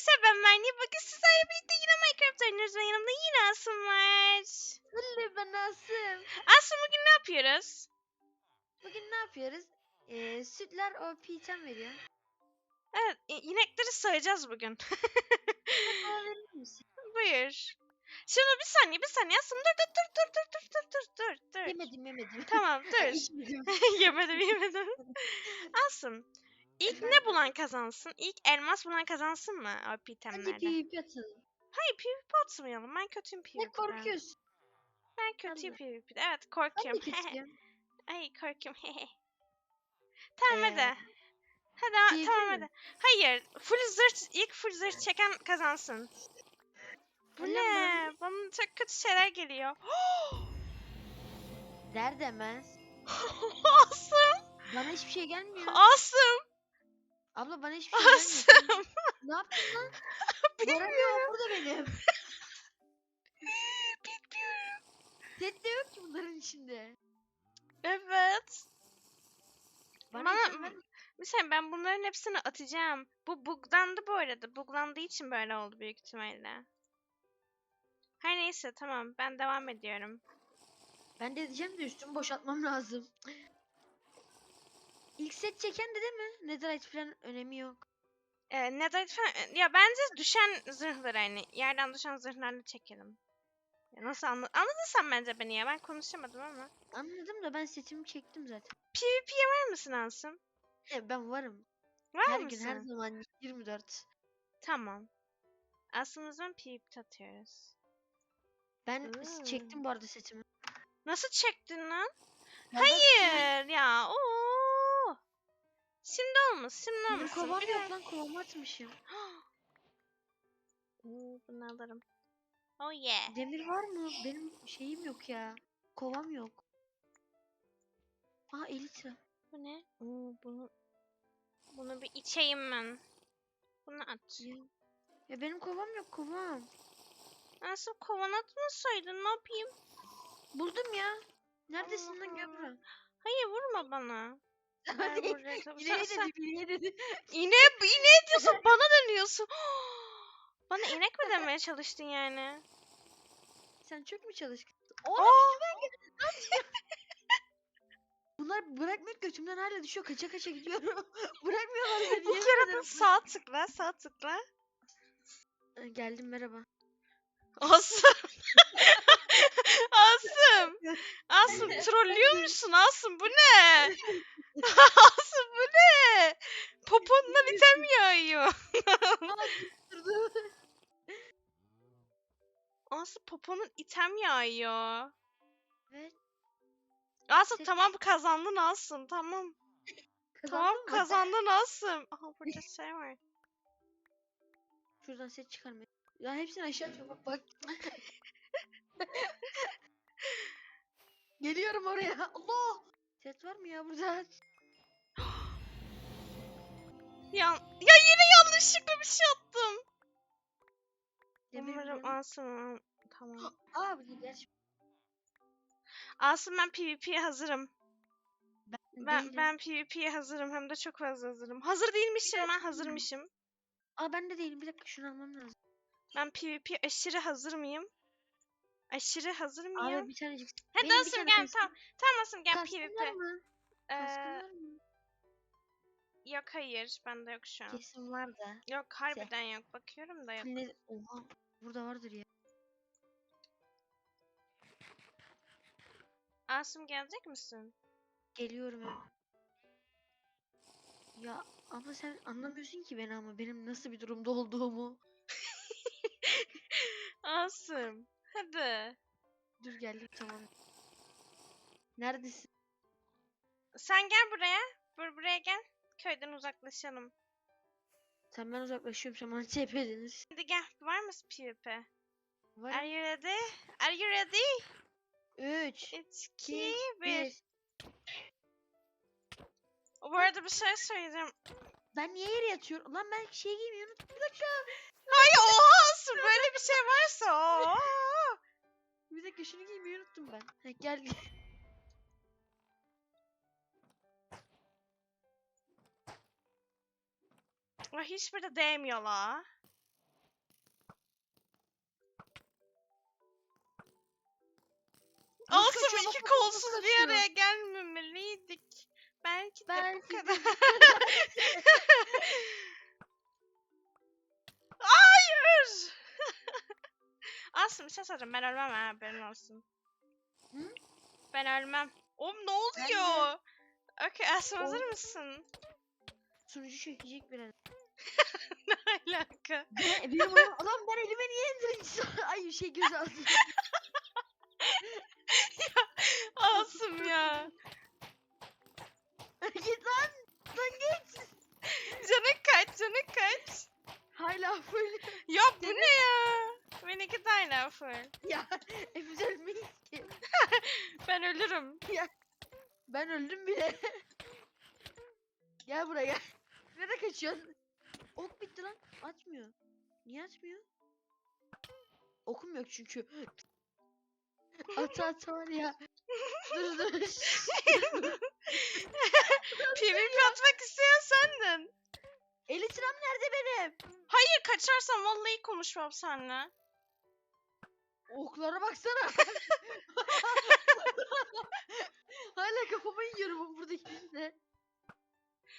Arkadaşlar ben Merni. Bugün sizlerle birlikte yine Minecraft oynuyoruz ve yanımda yine Asım var. Hılle ben Asım. Asım bugün ne yapıyoruz? Bugün ne yapıyoruz? Ee, sütler o piçen veriyor. Evet inekleri sayacağız bugün. Buyur. Şimdi bir saniye bir saniye Asım dur dur dur dur dur dur dur dur dur dur. Yemedim yemedim. Tamam dur. Yemedim yemedim. Asım. İlk ne bulan kazansın? İlk elmas bulan kazansın mı o Hadi pitemlerde? PvP atalım. Hayır PvP atmayalım. Ben kötüyüm PvP'de. Ne korkuyorsun? Ben kötüyüm Hadi. PvP'de. Evet korkuyorum. Ay korkuyorum. tamam hadi. Ee, Hadi ha- PvP tamam hadi. Hayır. Full zırh ilk full zırh çeken kazansın. Bu ne? Bana çok kötü şeyler geliyor. Der demez. Asım. Bana hiçbir şey gelmiyor. Asım. Abla bana hiçbir şey gelmiyor. Asım. ne yaptın lan? Göremiyorum burada benim. Bilmiyorum. Set de yok ki bunların içinde. Evet. Bana, Bana- şey ben bunların hepsini atacağım. Bu buglandı bu arada. Buglandığı için böyle oldu büyük ihtimalle. Her neyse tamam ben devam ediyorum. Ben de diyeceğim de üstümü boşaltmam lazım. İlk set çeken de değil mi? Netherite falan önemi yok. Ee, neden falan ya bence düşen zırhları hani yerden düşen zırhlarla çekelim. Ya nasıl anla anladın sen bence beni ya ben konuşamadım ama. Anladım da ben setimi çektim zaten. PvP'ye var mısın Asım? E, ben varım. Var her mısın? gün her zaman 24. Tamam. Aslında o zaman PvP atıyoruz. Ben Hmm. çektim bu arada setimi. Nasıl çektin lan? Bak, Hayır ya. Oo. Şimdi Benim olmasın. kovam yok lan kovam atmışım. Oo, bunu alırım. Oh yeah. Demir var mı? Benim şeyim yok ya. Kovam yok. Aa elitra. Bu ne? Oo, bunu bunu bir içeyim ben. Bunu at. Ya. ya benim kovam yok kovam. Nasıl kovan atmasaydın ne yapayım? Buldum ya. Neredesin lan Allah. buraya. Hayır vurma bana. İneğe dedi, ineğe dedi. İğne, iğne diyorsun bana dönüyorsun. bana inek mi demeye çalıştın yani? Sen çok mu çalıştın? Oğlum bunlar bırakmıyor götümden hala düşüyor. Kaça kaça gidiyorum. Bırakmıyorlar beni. Bu kere sağ tıkla sağ tıkla. Ee, Geldim merhaba. Asım. Asım. Asım trollüyor musun Asım bu ne? Asım bu ne? Popondan item yağıyor. Durdu. Poponun item yağıyor. Evet. Asım Ses- tamam kazandın Asım tamam. Tamam Kazandın mı? kazandın Asım. Aha burada şey var. Şuradan set çıkarma. Ya hepsini aşağı atıyor bak bak. Geliyorum oraya. Allah! Set var mı ya burada? Ya, ya yine yanlışlıkla bir şey attım. Umarım. Asım. Tamam. Değil gerçi. Asım ben PvP'ye hazırım. Ben, Ben ben PvP'ye hazırım hem de çok fazla hazırım. Hazır değilmişim ben hazırmışım. Aa ben de değilim. Bir dakika şunu almam lazım. Ben PvP aşırı hazır mıyım? Aşırı hazır mıyım? Abi bir tanecik. Hadi benim Asım gel tamam. Tamam Asım gel kaskın PvP. var mı? Ee, yok hayır bende yok şu an. Kesin var da. Yok harbiden yok bakıyorum da yok. Oha. Burada vardır ya. Asım gelecek misin? Geliyorum hemen. Ya ama sen anlamıyorsun ki beni ama benim nasıl bir durumda olduğumu. Asım hadi. Dur geldim tamam. Neredesin? Sen gel buraya. Bur buraya gel. Köyden uzaklaşalım. Sen ben uzaklaşıyorum sen bana TP denir. Hadi gel. Var mısın PvP? Var. Are you ready? Are you ready? 3 3, 2, 2 1. 1 Bu arada bir şey söyleyeceğim. Ben niye yere yatıyorum? Lan ben şey giymeyi unuttum. Bir dakika. Hayır oha Asım böyle bir şey varsa. oha! Bir dakika şunu giymeyi unuttum ben. Ha, gel. Ay hiçbiri de değmiyor la. Gelmemeliydik. Belki de bu Belki de. kadar. Hayır. Asım bir şey soracağım. Ben ölmem ha haberin olsun. Hı? Ben ölmem. Oğlum ne oluyor? Okey Asım hazır mısın? Sunucu çökecek biraz. ne alaka? Ben, benim. Lan ben elime niye indirince Ay şey göz aldım. Asım ya. git lan. Lan git. Canın kaç canın kaç. Hala full. Ya bu ne ya? Benimki de aynı full. ya hepimiz ölmeyiz ki. Ben ölürüm. Ben öldüm bile. gel buraya gel. Nereye kaçıyorsun? Ok bitti lan. Atmıyor. Niye atmıyor? Okum yok çünkü. At at var ya. Dur dur. PvP atmak isteyen sendin. Elitram nerede benim? Hayır kaçarsam vallahi konuşmam seninle. Oklara baksana. Hala kafama yiyorum buradakinde.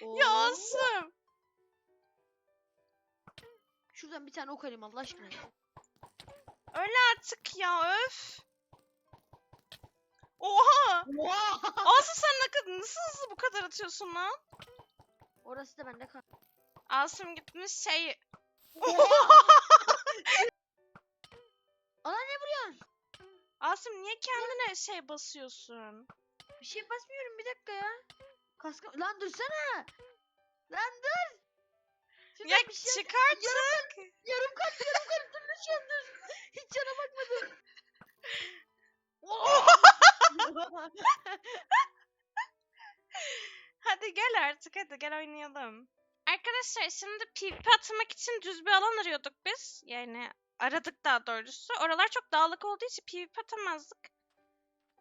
Ya. Asım. Şuradan bir tane ok alayım Allah aşkına. Öyle artık ya öf. Oha! Asım sen ne kadar nasıl hızlı bu kadar atıyorsun lan? Orası da bende kal. Asım gitmiş şey. Ana ne vuruyorsun? Asım niye kendine şey basıyorsun? Bir şey basmıyorum bir dakika ya. Kaskı... Lan dursana. Lan dur. Şuradan Ya bir şey çık artık. Yarım kalp yarım kalp dur lütfen dur. Hiç cana bakmadım. Hadi gel artık hadi gel oynayalım. Arkadaşlar şimdi PvP atmak için düz bir alan arıyorduk biz. Yani aradık daha doğrusu. Oralar çok dağlık olduğu için PvP atamazdık.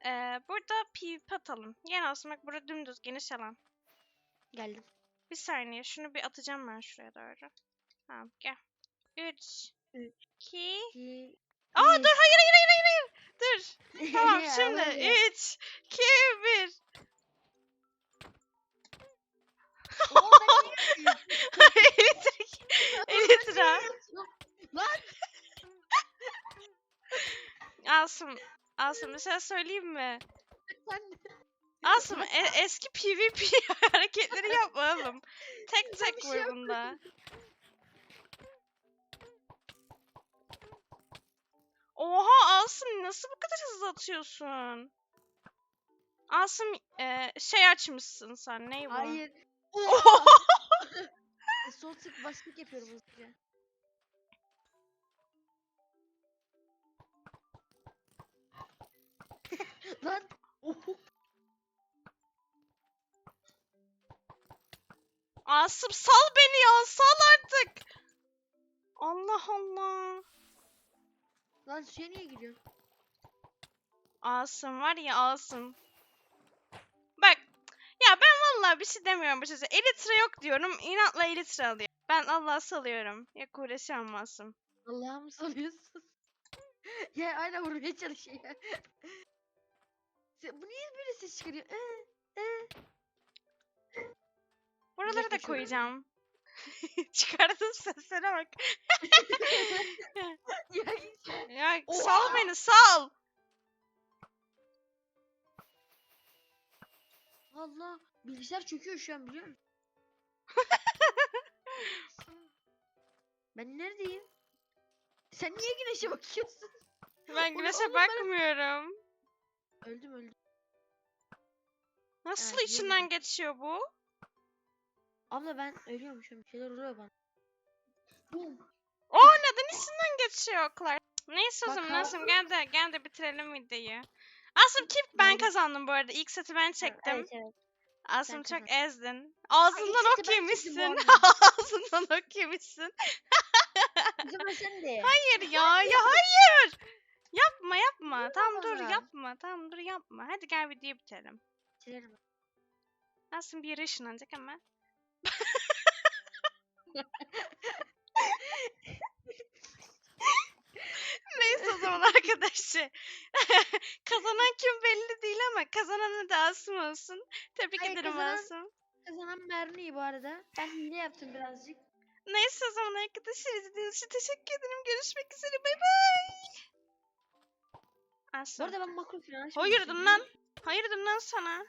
Ee, burada PvP atalım. Olsun bak burada dümdüz geniş alan. Geldim. Bir saniye şunu bir atacağım ben şuraya doğru. Tamam gel. 3 Üç. 2 İki, Aa dur hayır hayır hayır hayır. Dur. Tamam şimdi ya. 3 2 1 Oo, ben niye Elektrik. Elitra. Lan Asım. Asım bir şey söyleyeyim mi? Asım e- eski PvP hareketleri yapma oğlum. Tek tek şey vur bunda. Oha Asım nasıl bu kadar hızlı atıyorsun? Asım e, şey açmışsın sen ne bu? Hayır. Oha! E, Sol tık bastık yapıyorum hızlıca. Lan. Oho. Asım sal beni ya sal artık. Allah Allah. Lan suya niye giriyorsun? Asım var ya Asım. Bak ya ben vallahi bir şey demiyorum bu çocuğa. Elitra yok diyorum. inatla Elitra alıyor. Ben Allah salıyorum. Ya uğraşamam Asım. Allah'ım salıyorsun. ya aynen vurmaya çalışıyor Bu niye böyle ses çıkarıyor? Ee, ee. Buraları da koyacağım. Çıkardığın seslere bak. ya, Ya Oha! sal beni sal. Allah. Bilgisayar çöküyor şu an biliyor musun? ben neredeyim? Sen niye güneşe bakıyorsun? Ben güneşe oğlum bakmıyorum. Öldüm öldüm. Nasıl Evet, içinden geçiyor bu? Abla ben ölüyormuşum. Bir şeyler oluyor bana. O neden içinden geçiyor oklar? Neyse o zaman Asım gel de, gel de bitirelim videoyu. Asım kim? Ben kazandım bu arada. İlk seti ben çektim. Evet evet. Asım sen çok kazandın. ezdin. Ağzından ok yemişsin. Ağzından ok yemişsin. Hayır ya ya hayır. Yapma yapma. Tamam dur Yapma. Tamam dur yapma. Hadi gel videoyu bitirelim. Bitirelim. Asım bir yere ışınlanacak ama. Neyse o zaman arkadaşı. Kazanan kim belli değil ama kazananı da Asım olsun. Tebrik Hayır, ederim kazanan- Asım. Kazanan Merni bu arada. Ben hile yaptım birazcık. Neyse o zaman arkadaşlar izlediğiniz için teşekkür ederim. Görüşmek üzere. Bay bay. Bu Asım. arada ben makro falan açmamışım. Hayırdır lan? Hayırdır lan sana?